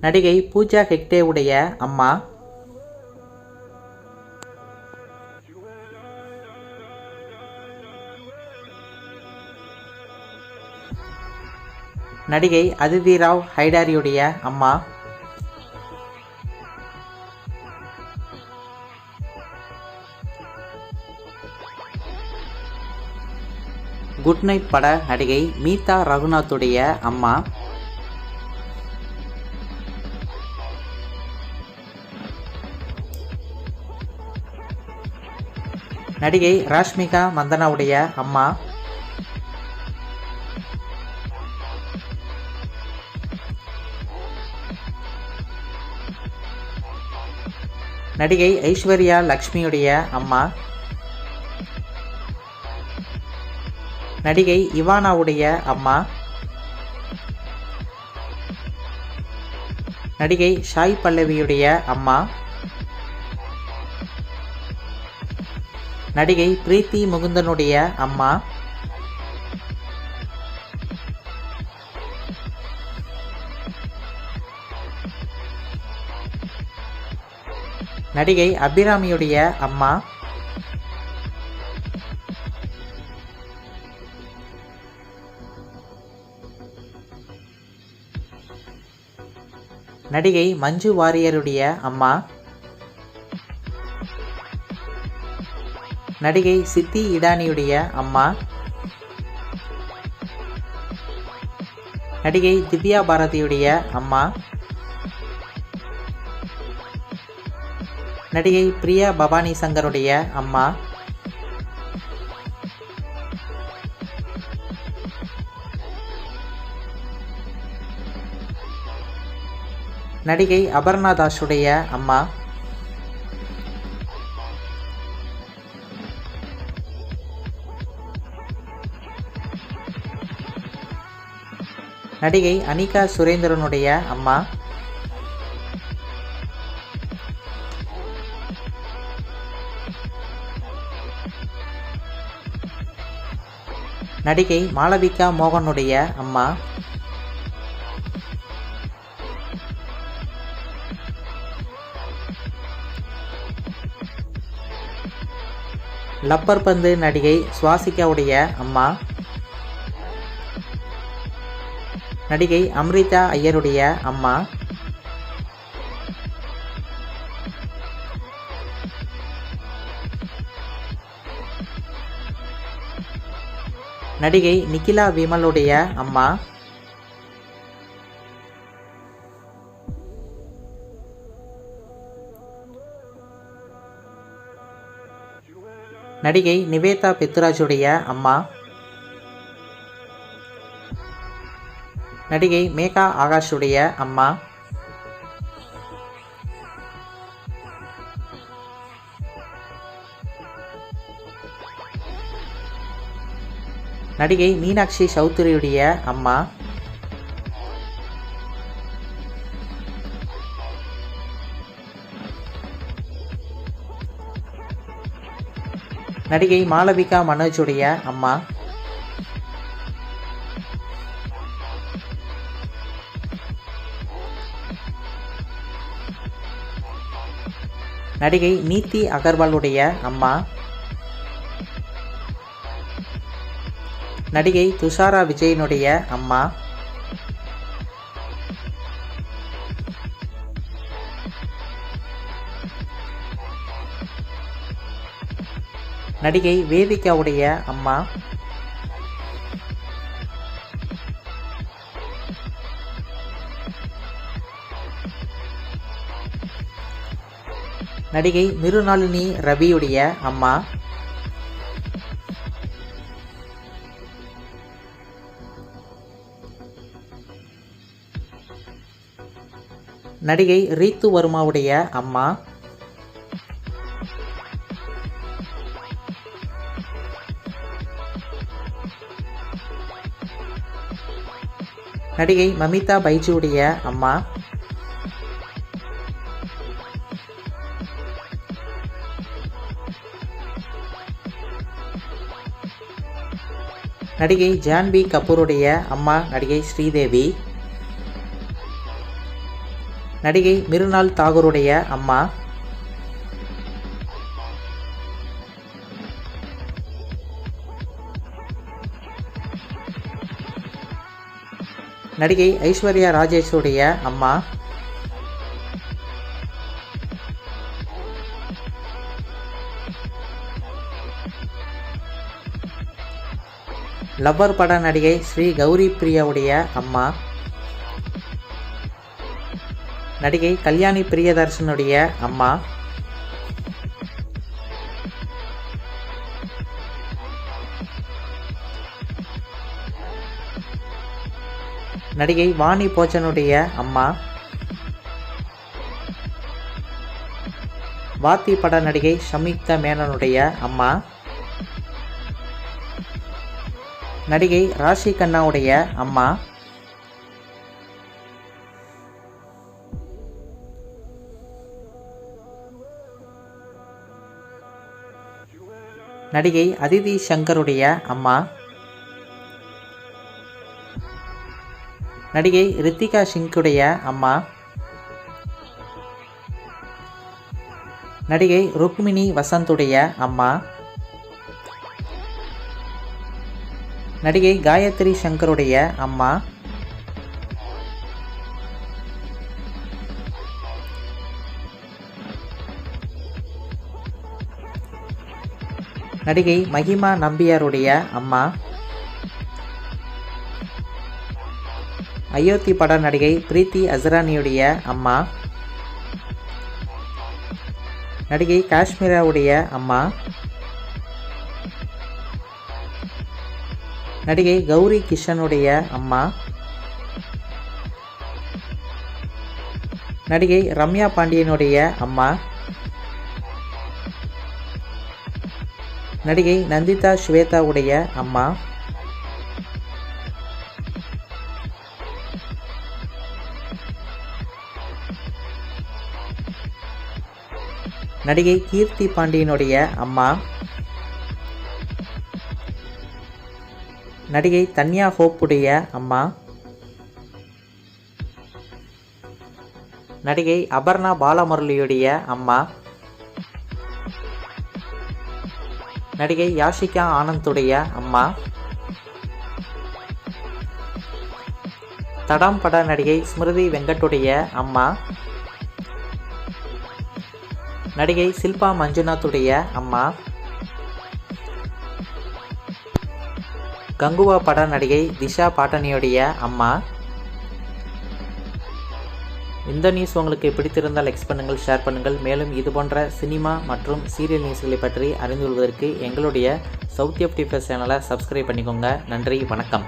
நடிகை பூஜா ஹெக்டே உடைய அம்மா. நடிகை அதிதி ராவ் ஹைடாரியுடைய அம்மா. குட் நைட் பட நடிகை மீதா ரகுநாத்துடைய அம்மா. நடிகை ராஷ்மிகா மந்தனாவுடைய அம்மா. நடிகை ஐஸ்வர்யா லக்ஷ்மியுடைய அம்மா. நடிகை இவானாவுடைய அம்மா. நடிகை ஷாய் பல்லவியுடைய அம்மா. நடிகை பிரீத்தி முகுந்தனுடைய அம்மா. நடிகை அபிராமியுடைய அம்மா. நடிகை மஞ்சு வாரியருடைய அம்மா. நடிகை சித்தி இடானியுடைய அம்மா. நடிகை திவ்யா பாரதியுடைய அம்மா. நடிகை பிரியா பவானி சங்கருடைய அம்மா. நடிகை அபர்ணா தாஸுடைய அம்மா. நடிகை அனிகா சுரேந்திரனுடைய அம்மா. நடிகை மாளவிகா மோகனுடைய அம்மா. லப்பர் பந்து நடிகை சுவாசிகாவுடைய அம்மா. நடிகை அம்ரிதா ஐயருடைய அம்மா. நடிகை நிகிலா விமலுடைய அம்மா. நடிகை நிவேதா பெத்துராஜுடைய அம்மா. நடிகை மேகா ஆகாஷுடைய அம்மா. நடிகை மீனாட்சி சௌத்ரியுடைய அம்மா. நடிகை மாளவிகா மனோஜுடைய அம்மா. நடிகை நீத்தி அகர்வாலுடைய அம்மா. நடிகை துஷாரா விஜயனுடைய அம்மா. நடிகை வேதிகாவுடைய அம்மா. நடிகை மிருநாளினி ரவியுடைய அம்மா. நடிகை ரீத்து வர்மாவுடைய அம்மா. நடிகை மமிதா பைஜியுடைய அம்மா. நடிகை ஜான்வி கபூருடைய அம்மா நடிகை ஸ்ரீதேவி நடிகை மிருனால் தாகூருடைய அம்மா நடிகை ஐஸ்வர்யா ராஜேஷுடைய அம்மா லவ்வர் பட நடிகை ஸ்ரீ கௌரி பிரியாவுடைய அம்மா. நடிகை கல்யாணி பிரியதர்ஷனுடைய அம்மா. நடிகை வாணி போச்சனுடைய அம்மா. வாத்தி பட நடிகை சம்யுக்தா மேனனுடைய அம்மா. நடிகை ராஷி கண்ணாவுடைய அம்மா. நடிகை அதிதி சங்கருடைய அம்மா. நடிகை ரித்திகா சிங்குடைய அம்மா. நடிகை ருக்மிணி வசந்துடைய அம்மா. நடிகை காயத்ரி சங்கருடைய அம்மா. நடிகை மகிமா நம்பியாருடைய அம்மா. அயோத்தி பட நடிகை பிரீத்தி அசரானியுடைய அம்மா. நடிகை காஷ்மீராவுடைய அம்மா. நடிகை கௌரி கிஷனுடைய அம்மா. நடிகை ரம்யா பாண்டியனுடைய அம்மா. நடிகை நந்திதா ஸ்வேதாவுடைய அம்மா. நடிகை கீர்த்தி பாண்டியனுடைய அம்மா. நடிகை தன்யா ஹோப்புடைய அம்மா. நடிகை அபர்ணா பாலமுரளியுடைய அம்மா. நடிகை யாஷிகா ஆனந்துடைய அம்மா. தடாம் பட நடிகை ஸ்மிருதி வெங்கட்டுடைய அம்மா. நடிகை சில்பா மஞ்சுநாத்துடைய அம்மா. கங்குவா பட நடிகை திஷா பாட்டனியுடைய அம்மா. இந்த நியூஸ் உங்களுக்கு பிடித்திருந்தால் லைக்ஸ் பண்ணுங்கள் ஷேர் பண்ணுங்கள். மேலும் இது போன்ற சினிமா மற்றும் சீரியல் நியூஸ்களை பற்றி அறிந்து கொள்வதற்கு எங்களுடைய சவுத் எஃப்டி சேனலை சப்ஸ்கிரைப் பண்ணிக்கோங்க. நன்றி வணக்கம்.